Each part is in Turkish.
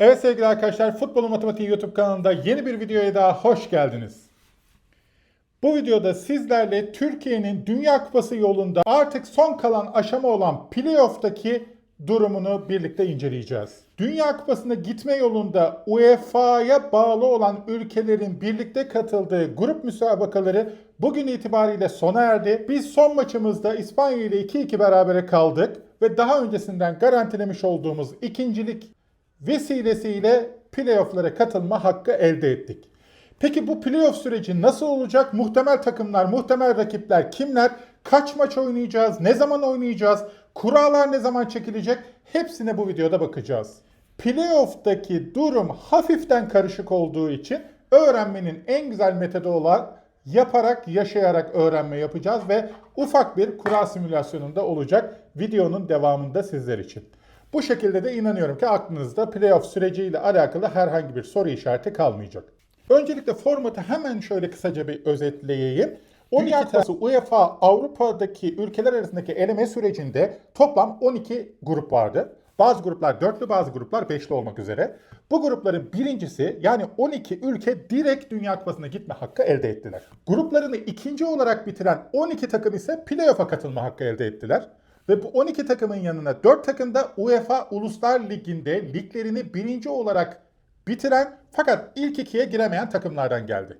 Evet sevgili arkadaşlar Futbol Matematiği YouTube kanalında yeni bir videoya daha hoş geldiniz. Bu videoda sizlerle Türkiye'nin Dünya Kupası yolunda artık son kalan aşama olan playoff'taki durumunu birlikte inceleyeceğiz. Dünya Kupası'na gitme yolunda UEFA'ya bağlı olan ülkelerin birlikte katıldığı grup müsabakaları bugün itibariyle sona erdi. Biz son maçımızda İspanya ile 2-2 berabere kaldık ve daha öncesinden garantilemiş olduğumuz ikincilik vesilesiyle playoff'lara katılma hakkı elde ettik. Peki bu playoff süreci nasıl olacak? Muhtemel takımlar, muhtemel rakipler kimler? Kaç maç oynayacağız? Ne zaman oynayacağız? Kurallar ne zaman çekilecek? Hepsine bu videoda bakacağız. Playoff'taki durum hafiften karışık olduğu için öğrenmenin en güzel metodu olan yaparak, yaşayarak öğrenme yapacağız ve ufak bir kura simülasyonunda olacak videonun devamında sizler için. Bu şekilde de inanıyorum ki aklınızda playoff süreciyle alakalı herhangi bir soru işareti kalmayacak. Öncelikle formatı hemen şöyle kısaca bir özetleyeyim. 12 Kupası UEFA Avrupa'daki ülkeler arasındaki eleme sürecinde toplam 12 grup vardı. Bazı gruplar dörtlü, bazı gruplar beşli olmak üzere. Bu grupların birincisi yani 12 ülke direkt Dünya Kupası'na gitme hakkı elde ettiler. Gruplarını ikinci olarak bitiren 12 takım ise playoff'a katılma hakkı elde ettiler. Ve bu 12 takımın yanına 4 takım da UEFA Uluslar Ligi'nde liglerini birinci olarak bitiren fakat ilk ikiye giremeyen takımlardan geldi.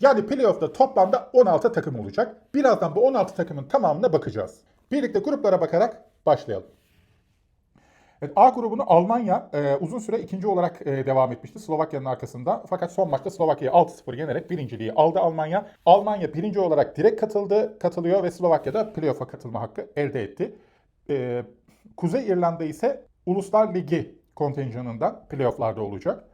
Yani playoff'ta toplamda 16 takım olacak. Birazdan bu 16 takımın tamamına bakacağız. Birlikte gruplara bakarak başlayalım. Evet, A grubunu Almanya e, uzun süre ikinci olarak e, devam etmişti Slovakya'nın arkasında. Fakat son maçta Slovakya'yı 6-0 yenerek birinciliği aldı Almanya. Almanya birinci olarak direkt katıldı, katılıyor ve Slovakya'da playoff'a katılma hakkı elde etti. E, Kuzey İrlanda ise Uluslar Ligi kontenjanından playoff'larda olacak.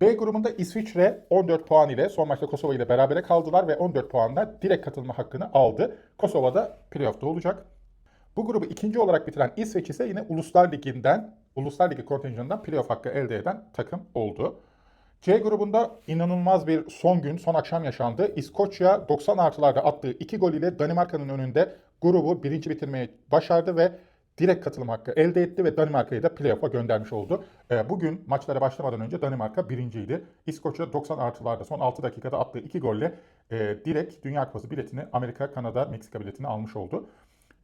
B grubunda İsviçre 14 puan ile son maçta Kosova ile berabere kaldılar ve 14 puanla direkt katılma hakkını aldı. Kosova da playoff'ta olacak. Bu grubu ikinci olarak bitiren İsveç ise yine Uluslar Ligi'nden, Uluslar Ligi kontenjanından playoff hakkı elde eden takım oldu. C grubunda inanılmaz bir son gün, son akşam yaşandı. İskoçya 90 artılarda attığı iki gol ile Danimarka'nın önünde grubu birinci bitirmeyi başardı ve direkt katılım hakkı elde etti ve Danimarka'yı da playoff'a göndermiş oldu. Ee, Bugün maçlara başlamadan önce Danimarka birinciydi. İskoçya 90 artılarda son 6 dakikada attığı iki golle e, direkt Dünya Kupası biletini Amerika, Kanada, Meksika biletini almış oldu.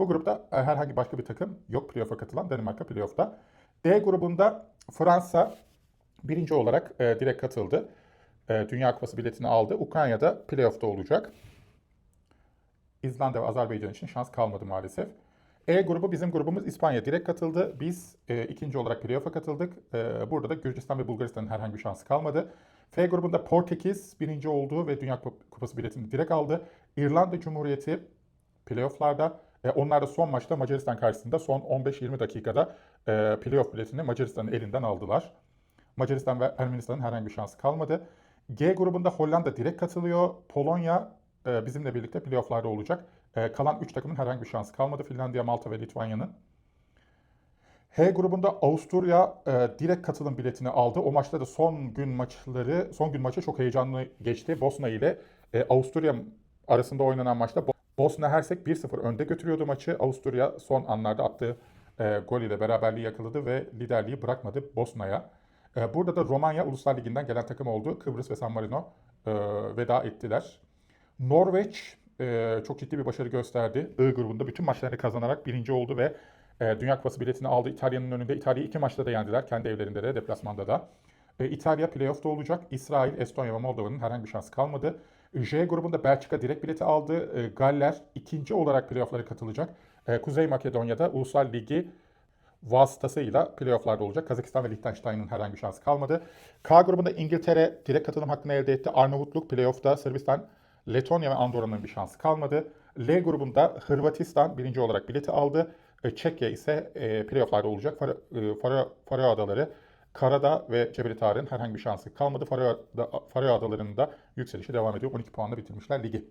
Bu grupta e, herhangi başka bir takım yok playoff'a katılan Danimarka playoff'ta. D grubunda Fransa birinci olarak e, direkt katıldı. E, Dünya Kupası biletini aldı. Ukrayna'da playoff'ta olacak. İzlanda ve Azerbaycan için şans kalmadı maalesef. E grubu bizim grubumuz İspanya direkt katıldı. Biz e, ikinci olarak playoff'a katıldık. E, burada da Gürcistan ve Bulgaristan'ın herhangi bir şansı kalmadı. F grubunda Portekiz birinci oldu ve Dünya Kupası biletini direkt aldı. İrlanda Cumhuriyeti playoff'larda. E, onlar da son maçta Macaristan karşısında son 15-20 dakikada e, playoff biletini Macaristan'ın elinden aldılar. Macaristan ve Ermenistan'ın herhangi bir şansı kalmadı. G grubunda Hollanda direkt katılıyor. Polonya e, bizimle birlikte playoff'larda olacak. E, kalan 3 takımın herhangi bir şansı kalmadı. Finlandiya, Malta ve Litvanya'nın. H grubunda Avusturya e, direkt katılım biletini aldı. O maçta da son gün maçları, son gün maçı çok heyecanlı geçti. Bosna ile e, Avusturya arasında oynanan maçta Bosna Hersek 1-0 önde götürüyordu maçı. Avusturya son anlarda attığı e, gol ile beraberliği yakaladı ve liderliği bırakmadı Bosna'ya. E, burada da Romanya Uluslar Ligi'nden gelen takım oldu. Kıbrıs ve San Marino e, veda ettiler. Norveç e, çok ciddi bir başarı gösterdi. I grubunda bütün maçlarını kazanarak birinci oldu ve e, Dünya Kupası biletini aldı. İtalya'nın önünde. İtalya'yı iki maçta da yendiler. Kendi evlerinde de, deplasmanda da. E, İtalya playoff'ta olacak. İsrail, Estonya ve Moldova'nın herhangi bir şansı kalmadı. J grubunda Belçika direkt bileti aldı. E, Galler ikinci olarak playoff'lara katılacak. E, Kuzey Makedonya'da Ulusal Ligi vasıtasıyla playoff'larda olacak. Kazakistan ve Liechtenstein'ın herhangi bir şansı kalmadı. K grubunda İngiltere direkt katılım hakkını elde etti. Arnavutluk playoff'ta Sırbistan, Letonya ve Andorra'nın bir şansı kalmadı. L grubunda Hırvatistan birinci olarak bileti aldı. E, Çekya ise e, playoff'larda olacak. Faro, e, Faro, Faro Adaları, Karada ve Cebeli Tarık'ın herhangi bir şansı kalmadı. Faro, Faro Adaları'nın da yükselişi devam ediyor. 12 puanla bitirmişler ligi.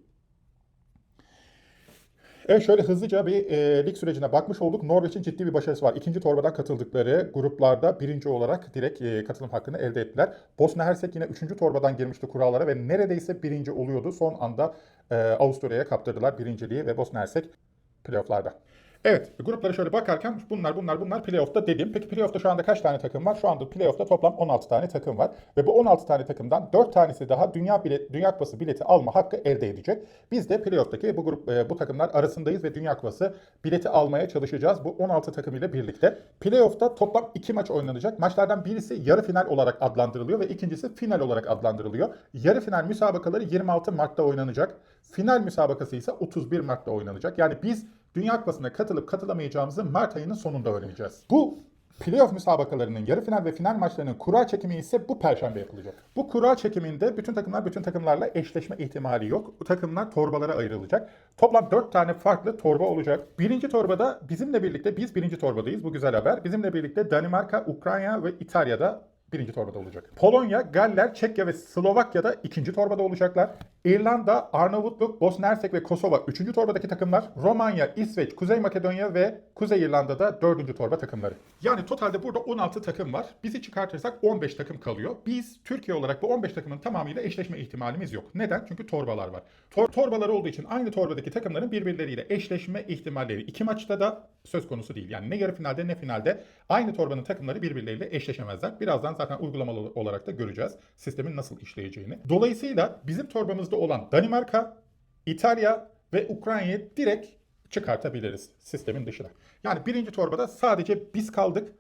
Evet şöyle hızlıca bir e, lig sürecine bakmış olduk. Norveç'in ciddi bir başarısı var. İkinci torbadan katıldıkları gruplarda birinci olarak direkt e, katılım hakkını elde ettiler. Bosna Hersek yine üçüncü torbadan girmişti kurallara ve neredeyse birinci oluyordu. Son anda e, Avusturya'ya kaptırdılar birinciliği ve Bosna Hersek playofflarda. Evet, gruplara şöyle bakarken bunlar bunlar bunlar playoff'ta dedim. Peki playoff'ta şu anda kaç tane takım var? Şu anda playoff'ta toplam 16 tane takım var. Ve bu 16 tane takımdan 4 tanesi daha dünya bilet, Dünya Kupası bileti alma hakkı elde edecek. Biz de playoff'taki bu grup e, bu takımlar arasındayız ve Dünya Kupası bileti almaya çalışacağız bu 16 takım ile birlikte. Playoff'ta toplam 2 maç oynanacak. Maçlardan birisi yarı final olarak adlandırılıyor ve ikincisi final olarak adlandırılıyor. Yarı final müsabakaları 26 Mart'ta oynanacak. Final müsabakası ise 31 Mart'ta oynanacak. Yani biz Dünya Kupası'na katılıp katılamayacağımızı Mart ayının sonunda öğreneceğiz. Bu playoff müsabakalarının yarı final ve final maçlarının kura çekimi ise bu perşembe yapılacak. Bu kura çekiminde bütün takımlar bütün takımlarla eşleşme ihtimali yok. Bu takımlar torbalara ayrılacak. Toplam 4 tane farklı torba olacak. Birinci torbada bizimle birlikte biz birinci torbadayız. Bu güzel haber. Bizimle birlikte Danimarka, Ukrayna ve İtalya'da birinci torbada olacak. Polonya, Galler, Çekya ve Slovakya'da ikinci torbada olacaklar. İrlanda, Arnavutluk, Bosna Hersek ve Kosova üçüncü torbadaki takımlar. Romanya, İsveç, Kuzey Makedonya ve Kuzey İrlanda'da dördüncü torba takımları. Yani totalde burada 16 takım var. Bizi çıkartırsak 15 takım kalıyor. Biz Türkiye olarak bu 15 takımın tamamıyla eşleşme ihtimalimiz yok. Neden? Çünkü torbalar var. Tor torbalar olduğu için aynı torbadaki takımların birbirleriyle eşleşme ihtimalleri iki maçta da söz konusu değil. Yani ne yarı finalde ne finalde aynı torbanın takımları birbirleriyle eşleşemezler. Birazdan zaten uygulamalı olarak da göreceğiz sistemin nasıl işleyeceğini. Dolayısıyla bizim torbamızda olan Danimarka, İtalya ve Ukrayna'yı direkt çıkartabiliriz sistemin dışına. Yani birinci torbada sadece biz kaldık.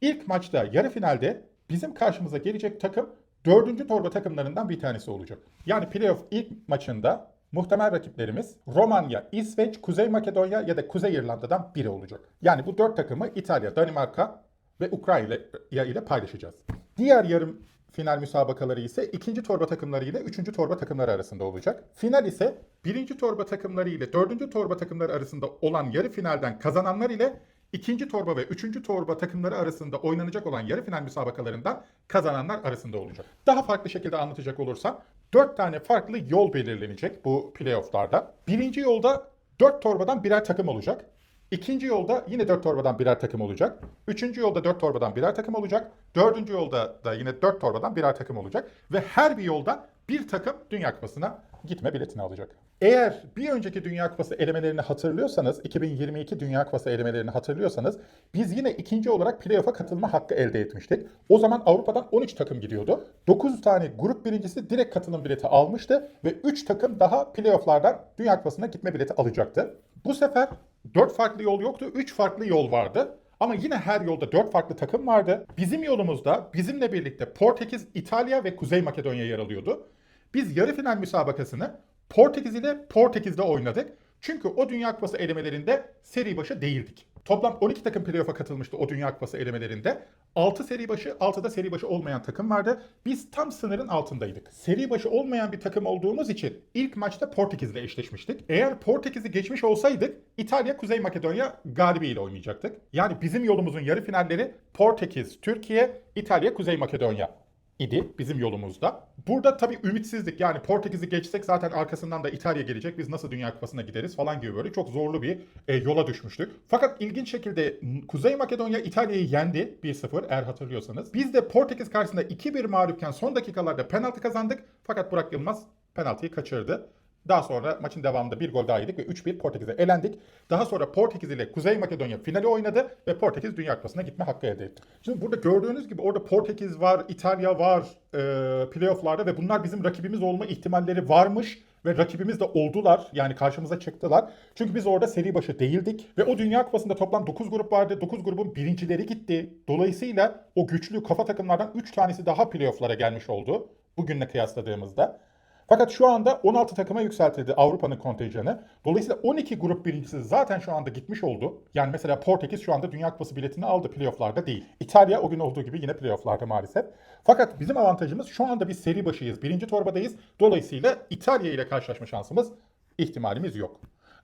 İlk maçta yarı finalde bizim karşımıza gelecek takım dördüncü torba takımlarından bir tanesi olacak. Yani playoff ilk maçında muhtemel rakiplerimiz Romanya, İsveç, Kuzey Makedonya ya da Kuzey İrlanda'dan biri olacak. Yani bu dört takımı İtalya, Danimarka ve Ukrayna ile paylaşacağız. Diğer yarım final müsabakaları ise ikinci torba takımları ile üçüncü torba takımları arasında olacak. Final ise birinci torba takımları ile dördüncü torba takımları arasında olan yarı finalden kazananlar ile ikinci torba ve üçüncü torba takımları arasında oynanacak olan yarı final müsabakalarından kazananlar arasında olacak. Daha farklı şekilde anlatacak olursam dört tane farklı yol belirlenecek bu playofflarda. Birinci yolda dört torbadan birer takım olacak. İkinci yolda yine dört torbadan birer takım olacak. Üçüncü yolda dört torbadan birer takım olacak. Dördüncü yolda da yine dört torbadan birer takım olacak. Ve her bir yolda bir takım Dünya Kupası'na gitme biletini alacak. Eğer bir önceki Dünya Kupası elemelerini hatırlıyorsanız, 2022 Dünya Kupası elemelerini hatırlıyorsanız biz yine ikinci olarak playoff'a katılma hakkı elde etmiştik. O zaman Avrupa'dan 13 takım gidiyordu. 9 tane grup birincisi direkt katılım bileti almıştı ve 3 takım daha playoff'lardan Dünya Kupası'na gitme bileti alacaktı. Bu sefer 4 farklı yol yoktu, 3 farklı yol vardı. Ama yine her yolda 4 farklı takım vardı. Bizim yolumuzda bizimle birlikte Portekiz, İtalya ve Kuzey Makedonya yer alıyordu. Biz yarı final müsabakasını Portekiz ile Portekiz'de oynadık. Çünkü o Dünya Kupası elemelerinde seri başı değildik. Toplam 12 takım playoff'a katılmıştı o Dünya Kupası elemelerinde. 6 seri başı, 6'da seri başı olmayan takım vardı. Biz tam sınırın altındaydık. Seri başı olmayan bir takım olduğumuz için ilk maçta Portekiz'le eşleşmiştik. Eğer Portekiz'i geçmiş olsaydık İtalya, Kuzey Makedonya galibiyle oynayacaktık. Yani bizim yolumuzun yarı finalleri Portekiz, Türkiye, İtalya, Kuzey Makedonya idi bizim yolumuzda. Burada tabii ümitsizlik yani Portekiz'i geçsek zaten arkasından da İtalya gelecek biz nasıl Dünya Kupası'na gideriz falan gibi böyle çok zorlu bir e, yola düşmüştük. Fakat ilginç şekilde Kuzey Makedonya İtalya'yı yendi 1-0 eğer hatırlıyorsanız. Biz de Portekiz karşısında 2-1 mağlupken son dakikalarda penaltı kazandık fakat Burak Yılmaz penaltıyı kaçırdı. Daha sonra maçın devamında bir gol daha yedik ve 3-1 Portekiz'e elendik. Daha sonra Portekiz ile Kuzey Makedonya finali oynadı ve Portekiz Dünya Kupası'na gitme hakkı elde etti. Şimdi burada gördüğünüz gibi orada Portekiz var, İtalya var e, playofflarda ve bunlar bizim rakibimiz olma ihtimalleri varmış ve rakibimiz de oldular. Yani karşımıza çıktılar. Çünkü biz orada seri başı değildik. Ve o Dünya Kupası'nda toplam 9 grup vardı. 9 grubun birincileri gitti. Dolayısıyla o güçlü kafa takımlardan 3 tanesi daha playofflara gelmiş oldu. Bugünle kıyasladığımızda. Fakat şu anda 16 takıma yükseltildi Avrupa'nın kontenjanı. Dolayısıyla 12 grup birincisi zaten şu anda gitmiş oldu. Yani mesela Portekiz şu anda Dünya Kupası biletini aldı playofflarda değil. İtalya o gün olduğu gibi yine playofflarda maalesef. Fakat bizim avantajımız şu anda biz seri başıyız. Birinci torbadayız. Dolayısıyla İtalya ile karşılaşma şansımız, ihtimalimiz yok.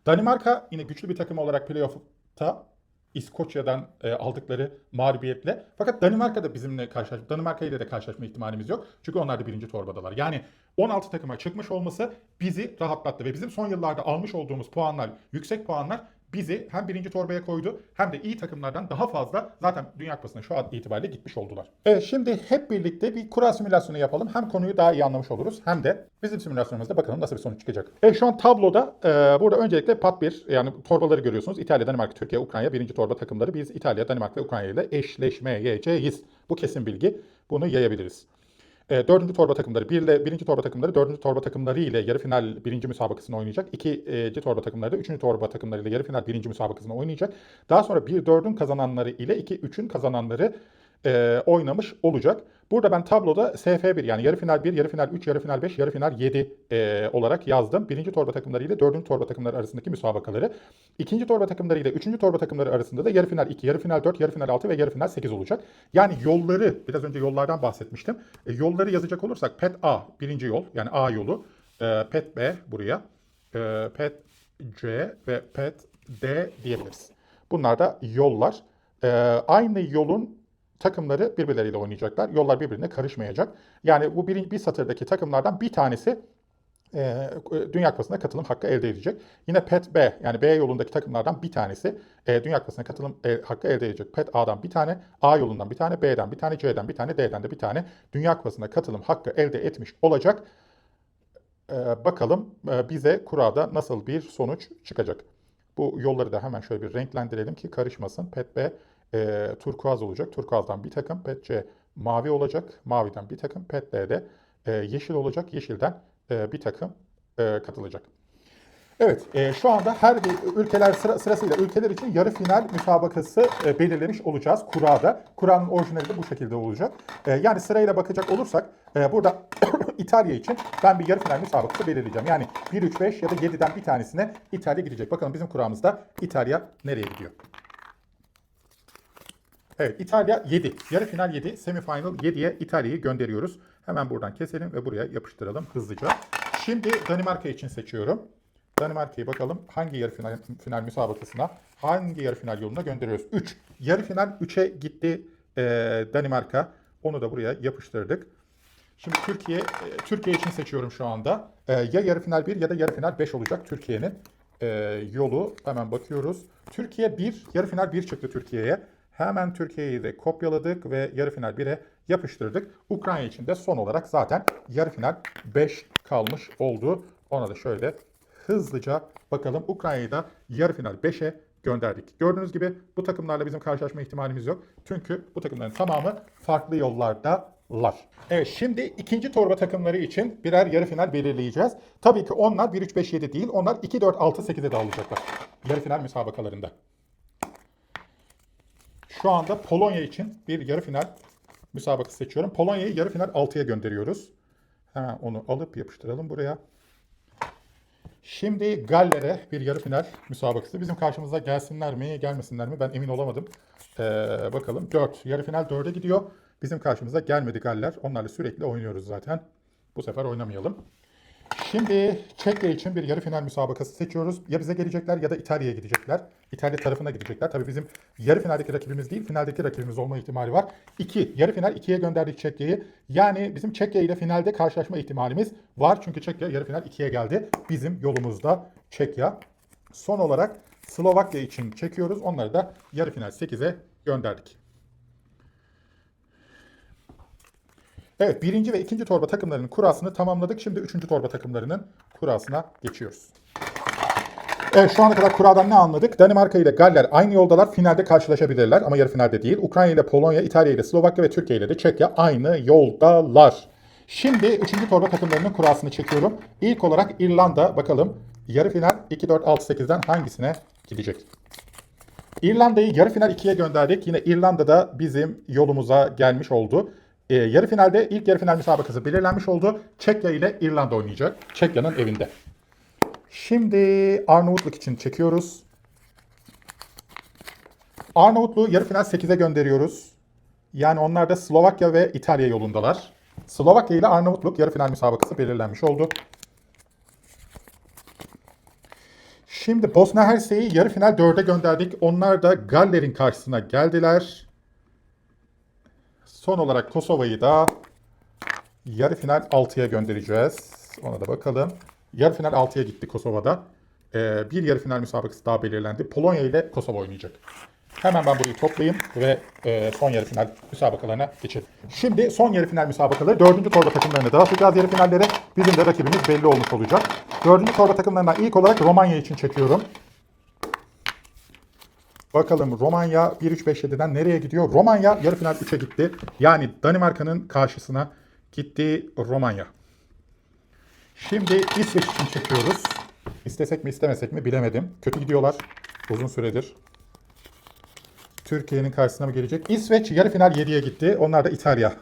Danimarka yine güçlü bir takım olarak playoff'ta İskoçya'dan e, aldıkları mağlubiyetle. Fakat Danimarka da bizimle karşılaşma, Danimarka ile de karşılaşma ihtimalimiz yok. Çünkü onlar da birinci torbadalar. Yani 16 takıma çıkmış olması bizi rahatlattı ve bizim son yıllarda almış olduğumuz puanlar, yüksek puanlar bizi hem birinci torbaya koydu hem de iyi takımlardan daha fazla zaten Dünya Kupası'na şu an itibariyle gitmiş oldular. Evet şimdi hep birlikte bir kura simülasyonu yapalım. Hem konuyu daha iyi anlamış oluruz hem de bizim simülasyonumuzda bakalım nasıl bir sonuç çıkacak. Evet şu an tabloda e, burada öncelikle pat 1 yani torbaları görüyorsunuz. İtalya, Danimarka, Türkiye, Ukrayna birinci torba takımları. Biz İtalya, Danimarka ve Ukrayna ile eşleşmeyeceğiz. Bu kesin bilgi. Bunu yayabiliriz. E, dördüncü torba takımları, bir ile birinci torba takımları dördüncü torba takımları ile yarı final birinci müsabakasını oynayacak. İkinci torba takımları da üçüncü torba takımları ile yarı final birinci müsabakasını oynayacak. Daha sonra bir dördün kazananları ile iki üçün kazananları e, oynamış olacak. Burada ben tabloda SF1 yani yarı final 1, yarı final 3, yarı final 5, yarı final 7 e, olarak yazdım. Birinci torba takımları ile dördüncü torba takımları arasındaki müsabakaları. İkinci torba takımları ile üçüncü torba takımları arasında da yarı final 2, yarı final 4, yarı final 6 ve yarı final 8 olacak. Yani yolları, biraz önce yollardan bahsetmiştim. E, yolları yazacak olursak PET A birinci yol yani A yolu, e, PET B buraya, e, PET C ve PET D diyebiliriz. Bunlar da yollar. E, aynı yolun takımları birbirleriyle oynayacaklar. Yollar birbirine karışmayacak. Yani bu bir, bir satırdaki takımlardan bir tanesi e, Dünya Kupası'na katılım hakkı elde edecek. Yine PET B yani B yolundaki takımlardan bir tanesi e, Dünya Kupası'na katılım e, hakkı elde edecek. PET A'dan bir tane, A yolundan bir tane, B'den bir tane, C'den bir tane, D'den de bir tane Dünya Kupası'na katılım hakkı elde etmiş olacak. E, bakalım e, bize kurada nasıl bir sonuç çıkacak. Bu yolları da hemen şöyle bir renklendirelim ki karışmasın. PET B e, turkuaz olacak. Turkuazdan bir takım. PET mavi olacak. Maviden bir takım. PET de e, yeşil olacak. Yeşilden e, bir takım e, katılacak. Evet, e, şu anda her bir ülkeler sıra, sırasıyla ülkeler için yarı final müsabakası e, belirlemiş olacağız kurada. Kur'anın orijinali de bu şekilde olacak. E, yani sırayla bakacak olursak e, burada İtalya için ben bir yarı final müsabakası belirleyeceğim. Yani 1, 3, 5 ya da 7'den bir tanesine İtalya gidecek. Bakalım bizim kuramızda İtalya nereye gidiyor? Evet İtalya 7. Yarı final 7. Semifinal 7'ye İtalya'yı gönderiyoruz. Hemen buradan keselim ve buraya yapıştıralım hızlıca. Şimdi Danimarka için seçiyorum. Danimarka'yı bakalım hangi yarı final, final müsabakasına, hangi yarı final yoluna gönderiyoruz? 3. Yarı final 3'e gitti e, Danimarka. Onu da buraya yapıştırdık. Şimdi Türkiye Türkiye için seçiyorum şu anda. E, ya yarı final 1 ya da yarı final 5 olacak Türkiye'nin e, yolu. Hemen bakıyoruz. Türkiye 1, yarı final 1 çıktı Türkiye'ye. Hemen Türkiye'yi de kopyaladık ve yarı final 1'e yapıştırdık. Ukrayna için de son olarak zaten yarı final 5 kalmış oldu. Ona da şöyle hızlıca bakalım. Ukrayna'yı da yarı final 5'e gönderdik. Gördüğünüz gibi bu takımlarla bizim karşılaşma ihtimalimiz yok. Çünkü bu takımların tamamı farklı yollardalar. Evet şimdi ikinci torba takımları için birer yarı final belirleyeceğiz. Tabii ki onlar 1-3-5-7 değil. Onlar 2-4-6-8'e de alacaklar. Yarı final müsabakalarında. Şu anda Polonya için bir yarı final müsabakası seçiyorum. Polonya'yı yarı final 6'ya gönderiyoruz. Hemen onu alıp yapıştıralım buraya. Şimdi Galler'e bir yarı final müsabakası. Bizim karşımıza gelsinler mi, gelmesinler mi ben emin olamadım. Ee, bakalım 4. Yarı final 4'e gidiyor. Bizim karşımıza gelmedi Galler. Onlarla sürekli oynuyoruz zaten. Bu sefer oynamayalım. Şimdi Çekya için bir yarı final müsabakası seçiyoruz. Ya bize gelecekler ya da İtalya'ya gidecekler. İtalya tarafına gidecekler. Tabii bizim yarı finaldeki rakibimiz değil, finaldeki rakibimiz olma ihtimali var. 2. Yarı final 2'ye gönderdik Çekya'yı. Yani bizim Çekya ile finalde karşılaşma ihtimalimiz var. Çünkü Çekya yarı final 2'ye geldi. Bizim yolumuzda Çekya. Son olarak Slovakya için çekiyoruz. Onları da yarı final 8'e gönderdik. Evet birinci ve ikinci torba takımlarının kurasını tamamladık. Şimdi üçüncü torba takımlarının kurasına geçiyoruz. Evet şu ana kadar kuradan ne anladık? Danimarka ile Galler aynı yoldalar. Finalde karşılaşabilirler ama yarı finalde değil. Ukrayna ile Polonya, İtalya ile Slovakya ve Türkiye ile de Çekya aynı yoldalar. Şimdi üçüncü torba takımlarının kurasını çekiyorum. İlk olarak İrlanda bakalım yarı final 2-4-6-8'den hangisine gidecek? İrlanda'yı yarı final 2'ye gönderdik. Yine İrlanda'da bizim yolumuza gelmiş oldu. Ee, yarı finalde ilk yarı final müsabakası belirlenmiş oldu. Çekya ile İrlanda oynayacak. Çekya'nın evinde. Şimdi Arnavutluk için çekiyoruz. Arnavutluğu yarı final 8'e gönderiyoruz. Yani onlar da Slovakya ve İtalya yolundalar. Slovakya ile Arnavutluk yarı final müsabakası belirlenmiş oldu. Şimdi Bosna Hersek'i yarı final 4'e gönderdik. Onlar da Galler'in karşısına geldiler. Son olarak Kosova'yı da yarı final 6'ya göndereceğiz. Ona da bakalım. Yarı final 6'ya gitti Kosova'da. e, bir yarı final müsabakası daha belirlendi. Polonya ile Kosova oynayacak. Hemen ben burayı toplayayım ve e, son yarı final müsabakalarına geçelim. Şimdi son yarı final müsabakaları dördüncü torba takımlarını dağıtacağız yarı finallere. Bizim de rakibimiz belli olmuş olacak. Dördüncü torba takımlarından ilk olarak Romanya için çekiyorum. Bakalım Romanya 1-3-5-7'den nereye gidiyor? Romanya yarı final 3'e gitti. Yani Danimarka'nın karşısına gitti Romanya. Şimdi İsveç için çekiyoruz. İstesek mi istemesek mi bilemedim. Kötü gidiyorlar uzun süredir. Türkiye'nin karşısına mı gelecek? İsveç yarı final 7'ye gitti. Onlar da İtalya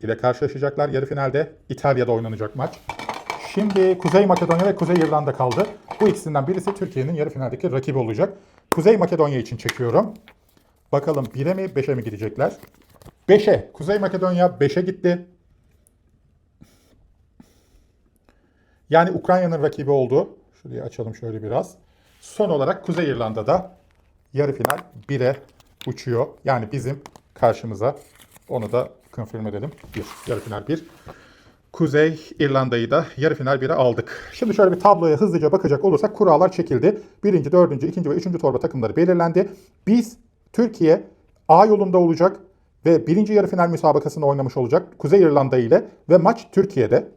ile karşılaşacaklar. Yarı finalde İtalya'da oynanacak maç. Şimdi Kuzey Makedonya ve Kuzey İrlanda kaldı. Bu ikisinden birisi Türkiye'nin yarı finaldeki rakibi olacak. Kuzey Makedonya için çekiyorum. Bakalım 1'e mi 5'e mi gidecekler? 5'e. Kuzey Makedonya 5'e gitti. Yani Ukrayna'nın rakibi oldu. Şurayı açalım şöyle biraz. Son olarak Kuzey İrlanda'da yarı final 1'e uçuyor. Yani bizim karşımıza onu da confirm edelim. 1. Yarı final 1. Kuzey İrlanda'yı da yarı final 1'e aldık. Şimdi şöyle bir tabloya hızlıca bakacak olursak kurallar çekildi. Birinci, dördüncü, ikinci ve üçüncü torba takımları belirlendi. Biz Türkiye A yolunda olacak ve birinci yarı final müsabakasını oynamış olacak Kuzey İrlanda ile ve maç Türkiye'de.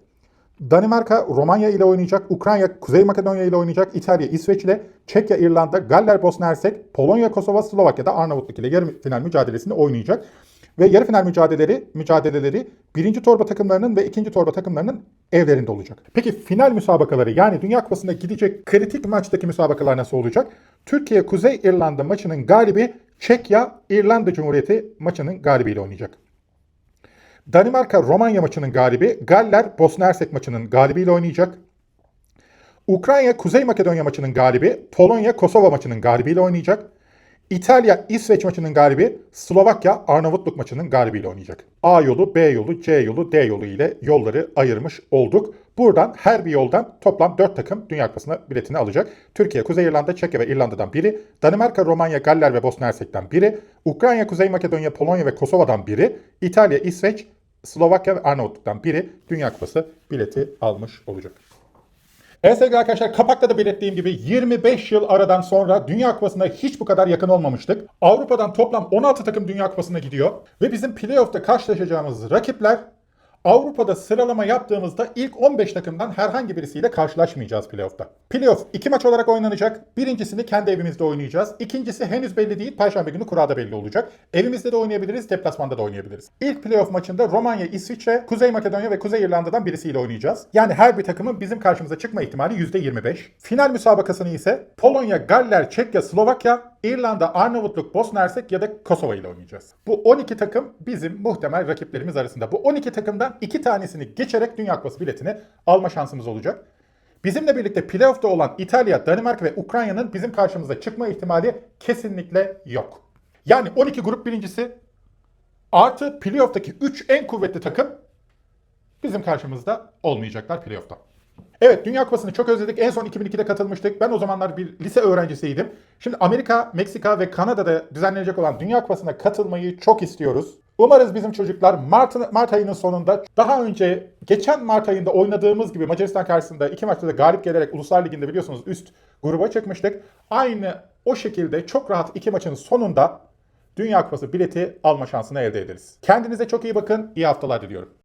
Danimarka Romanya ile oynayacak, Ukrayna Kuzey Makedonya ile oynayacak, İtalya İsveç ile, Çekya İrlanda, Galler Bosna Hersek, Polonya Kosova Slovakya'da Arnavutluk ile yarı final mücadelesini oynayacak. Ve yarı final mücadeleleri, mücadeleleri birinci torba takımlarının ve ikinci torba takımlarının evlerinde olacak. Peki final müsabakaları yani Dünya Kupası'nda gidecek kritik maçtaki müsabakalar nasıl olacak? Türkiye Kuzey İrlanda maçının galibi Çekya İrlanda Cumhuriyeti maçının galibiyle oynayacak. Danimarka Romanya maçının galibi, Galler Bosna Hersek maçının galibiyle oynayacak. Ukrayna Kuzey Makedonya maçının galibi, Polonya Kosova maçının galibiyle oynayacak. İtalya İsveç maçının galibi, Slovakya Arnavutluk maçının galibiyle oynayacak. A yolu, B yolu, C yolu, D yolu ile yolları ayırmış olduk. Buradan her bir yoldan toplam 4 takım Dünya Kupası'na biletini alacak. Türkiye, Kuzey İrlanda, Çekya ve İrlanda'dan biri, Danimarka, Romanya, Galler ve Bosna Hersek'ten biri, Ukrayna, Kuzey Makedonya, Polonya ve Kosova'dan biri, İtalya, İsveç, Slovakya ve Arnavutluk'tan biri Dünya Kupası bileti almış olacak. Evet sevgili arkadaşlar kapakta da belirttiğim gibi 25 yıl aradan sonra Dünya Kupası'na hiç bu kadar yakın olmamıştık. Avrupa'dan toplam 16 takım Dünya Kupası'na gidiyor. Ve bizim playoff'ta karşılaşacağımız rakipler Avrupa'da sıralama yaptığımızda ilk 15 takımdan herhangi birisiyle karşılaşmayacağız playoff'ta. Playoff iki maç olarak oynanacak. Birincisini kendi evimizde oynayacağız. İkincisi henüz belli değil. Perşembe günü kurada belli olacak. Evimizde de oynayabiliriz, deplasmanda da oynayabiliriz. İlk playoff maçında Romanya, İsviçre, Kuzey Makedonya ve Kuzey İrlanda'dan birisiyle oynayacağız. Yani her bir takımın bizim karşımıza çıkma ihtimali %25. Final müsabakasını ise Polonya, Galler, Çekya, Slovakya, İrlanda, Arnavutluk, Bosna Hersek ya da Kosova ile oynayacağız. Bu 12 takım bizim muhtemel rakiplerimiz arasında. Bu 12 takımdan 2 tanesini geçerek Dünya Kupası biletini alma şansımız olacak. Bizimle birlikte playoff'ta olan İtalya, Danimarka ve Ukrayna'nın bizim karşımıza çıkma ihtimali kesinlikle yok. Yani 12 grup birincisi artı playoff'taki 3 en kuvvetli takım bizim karşımızda olmayacaklar playoff'ta. Evet Dünya Kupası'nı çok özledik. En son 2002'de katılmıştık. Ben o zamanlar bir lise öğrencisiydim. Şimdi Amerika, Meksika ve Kanada'da düzenlenecek olan Dünya Kupası'na katılmayı çok istiyoruz. Umarız bizim çocuklar Mart, Mart ayının sonunda daha önce geçen Mart ayında oynadığımız gibi Macaristan karşısında iki maçta da galip gelerek Uluslar Ligi'nde biliyorsunuz üst gruba çıkmıştık. Aynı o şekilde çok rahat iki maçın sonunda Dünya Kupası bileti alma şansını elde ederiz. Kendinize çok iyi bakın. İyi haftalar diliyorum.